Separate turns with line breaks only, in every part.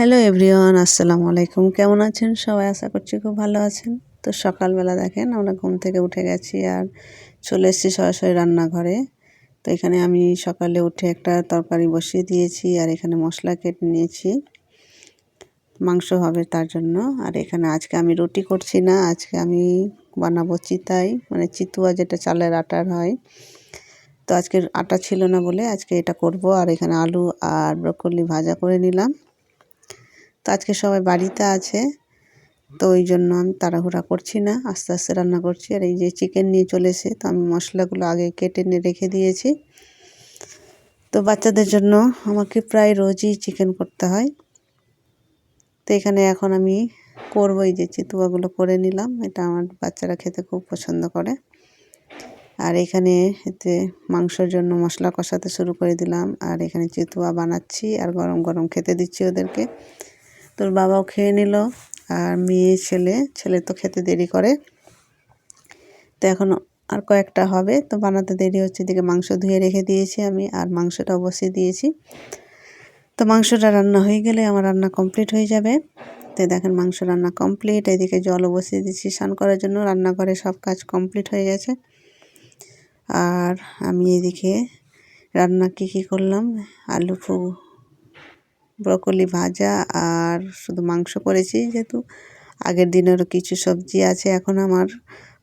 Hello everyone, আসসালামু আলাইকুম। কেমন আছেন? সবাই আশা করছি খুব ভালো আছেন। তো সকালবেলা দেখেন, আমরা ঘুম থেকে উঠে গেছি আর চলে এসেছি সরাসরি রান্নাঘরে। তো এখানে আমি সকালে উঠে একটা তরকারি বসিয়ে দিয়েছি আর এখানে মশলা কেটে নিয়েছি। মাংস হবে তার জন্য। আর এখানে আজকে আমি রুটি করছি না, আজকে আমি বানাবো চিতাই মানে চিতুয়া যেটা চালের আটার হয়। তো আজকে আটা ছিল না বলে আজকে এটা করব। আর এখানে আলু আর ব্রকলি ভাজা করে নিলাম। তো আজকে সবাই বাড়িতে আছে, তো ওই জন্য আমি তাড়াহুড়া করছি না, আস্তে আস্তে রান্না করছি। আর এই যে চিকেন নিয়ে চলেছে তো আমি মশলাগুলো আগে কেটে নিয়ে রেখে দিয়েছি। তো বাচ্চাদের জন্য আমাকে প্রায় রোজই চিকেন করতে হয়। তো এখানে এখন আমি করব, এই যে চিতুয়াগুলো করে নিলাম, এটা আমার বাচ্চারা খেতে খুব পছন্দ করে। আর এখানে এতে মাংসর জন্য মশলা কষাতে শুরু করে দিলাম। আর এখানে চিতুয়া বানাচ্ছি, আর গরম গরম খেতে দিচ্ছি ওদেরকে। তোর বাবাও খেয়ে নিল আর মেয়ে, ছেলে ছেলে তো খেতে দেরি করে। তো এখন আর কয়েকটা হবে, তো বানাতে দেরি হচ্ছে। এদিকে মাংস ধুয়ে রেখে দিয়েছি আমি আর মাংসটা বসিয়ে দিয়েছি। তো মাংসটা রান্না হয়ে গেলে আমার রান্না কমপ্লিট হয়ে যাবে। তো দেখেন মাংস রান্না কমপ্লিট, এদিকে জলও বসিয়ে দিচ্ছি স্নান করার জন্য। রান্নাঘরে সব কাজ কমপ্লিট হয়ে গেছে। আর আমি এদিকে রান্না কী কী করলাম? আলু ফু ব্রকলি ভাজা আর শুধু মাংস করেছি যেহেতু। আগের দিনেরও কিছু সবজি আছে, এখন আমার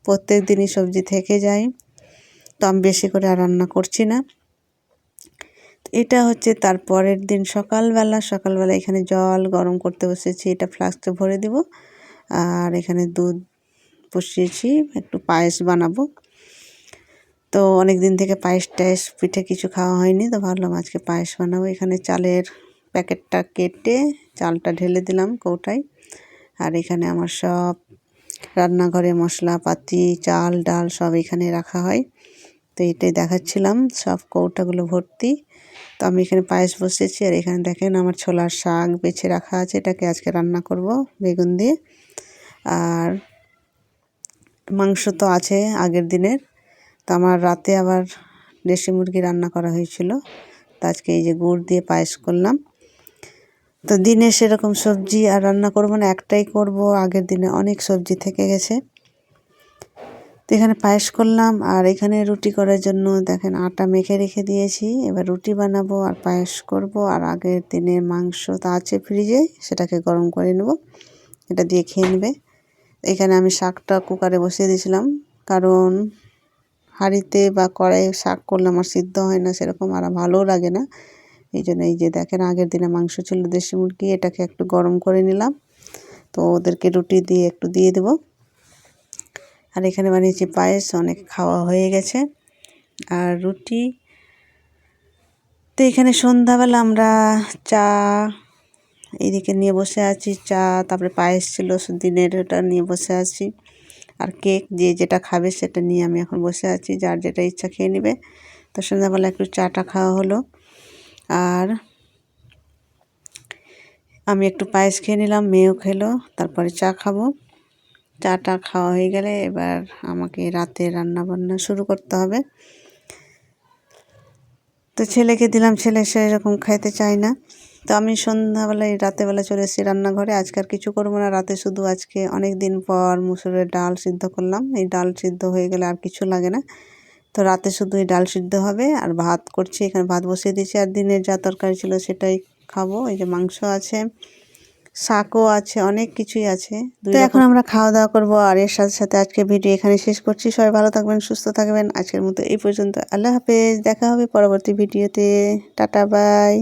প্রত্যেক দিনই সবজি থেকে যায়। তো আমি বেশি করে আর রান্না করছি না। এটা হচ্ছে তার পরের দিন সকালবেলা সকালবেলা এখানে জল গরম করতে বসেছি, এটা ফ্লাস্কে ভরে দিব। আর এখানে দুধ বসিয়েছি, একটু পায়েস বানাবো। তো অনেক দিন থেকে পায়েস টায়েস পিঠে কিছু খাওয়া হয়নি, তো ভাবলাম আজকে পায়েস বানাবো। এখানে চালের প্যাকেটটা কেটে চালটা ঢেলে দিলাম কৌটায়। আর এখানে আমার সব রান্নাঘরে মশলাপাতি চাল, ডাল সব এখানে রাখা হয়। তো এটাই দেখাচ্ছিলাম, সব কৌটাগুলো ভর্তি। তো আমি এখানে পায়েস বসেছি আর এখানে দেখেন আমার ছোলার শাক বেছে রাখা আছে, এটাকে আজকে রান্না করব বেগুন দিয়ে। আর মাংস তো আছে আগের দিনের। তো আমার রাতে আবার দেশি মুরগি রান্না করা হয়েছিল। তো আজকে এই যে গুড় দিয়ে পায়েস করলাম। তো দিনে সেরকম সবজি আর রান্না করব না, একটাই করব। আগের দিনে অনেক সবজি থেকে গেছে। তো এখানে পায়েস করলাম আর এখানে রুটি করার জন্য দেখেন আটা মেখে রেখে দিয়েছি। এবার রুটি বানাবো আর পায়েস করব আর আগের দিনের মাংস তো আছে ফ্রিজে সেটাকে গরম করে নেব। এটা দিয়ে খেয়ে নেবে। এখানে আমি শাকটা কুকারে বসিয়ে দিয়েছিলাম, কারণ হাঁড়িতে বা কড়াইয়ে শাক করলে আমার সিদ্ধ হয় না, সেরকম আর ভালোও লাগে না। এই জন্য এই যে দেখেন আগের দিনে মাংস ছিল দেশি মুরগি, এটাকে একটু গরম করে নিলাম। তো ওদেরকে রুটি দিয়ে একটু দিয়ে দেব। আর এখানে বানিয়েছি পায়েস, অনেক খাওয়া হয়ে গেছে। আর রুটি, তো এখানে সন্ধ্যাবেলা আমরা চা এইদিকে নিয়ে বসে আছি, চা, তারপরে পায়েস ছিল দিনের ওটা নিয়ে বসে আছি। আর কেক, যে যেটা খাবে সেটা নিয়ে আমি এখন বসে আছি, যার যেটা ইচ্ছা খেয়ে নেবে। তো সন্ধ্যাবেলা একটু চাটা খাওয়া হলো। আর আমি একটু পায়েস খেয়ে নিলাম, মেয়েও খেলো, তারপরে চা খাব। চাটা খাওয়া হয়ে গেলে এবার আমাকে রাতে রান্না বান্না শুরু করতে হবে। তো ছেলেকে দিলাম, ছেলে সেরকম খাইতে চায় না। তো আমি সন্ধ্যাবেলায়, রাতেবেলা চলে এসেছি রান্নাঘরে। আজকে আর কিছু করব না, রাতে শুধু আজকে অনেক দিন পর মুসুরের ডাল সিদ্ধ করলাম। এই ডাল সিদ্ধ হয়ে গেলে আর কিছু লাগে না। তো রাতে শুধু এই ডাল সিদ্ধ হবে আর ভাত করছি এখানে ভাত বসিয়ে দিয়েছি। আর দিনের যা তরকারি ছিল সেটাই খাব। এই যে মাংস আছে শাকও আছে অনেক কিছুই আছে। তো এখন আমরা খাওয়া দাওয়া করব আর এর সাথে সাথে আজকে ভিডিও এখানে শেষ করছি। সবাই ভালো থাকবেন সুস্থ থাকবেন। আজকের মতো এই পর্যন্ত। আল্লাহ হাফেজ। দেখা হবে পরবর্তী ভিডিওতে। Tata bye.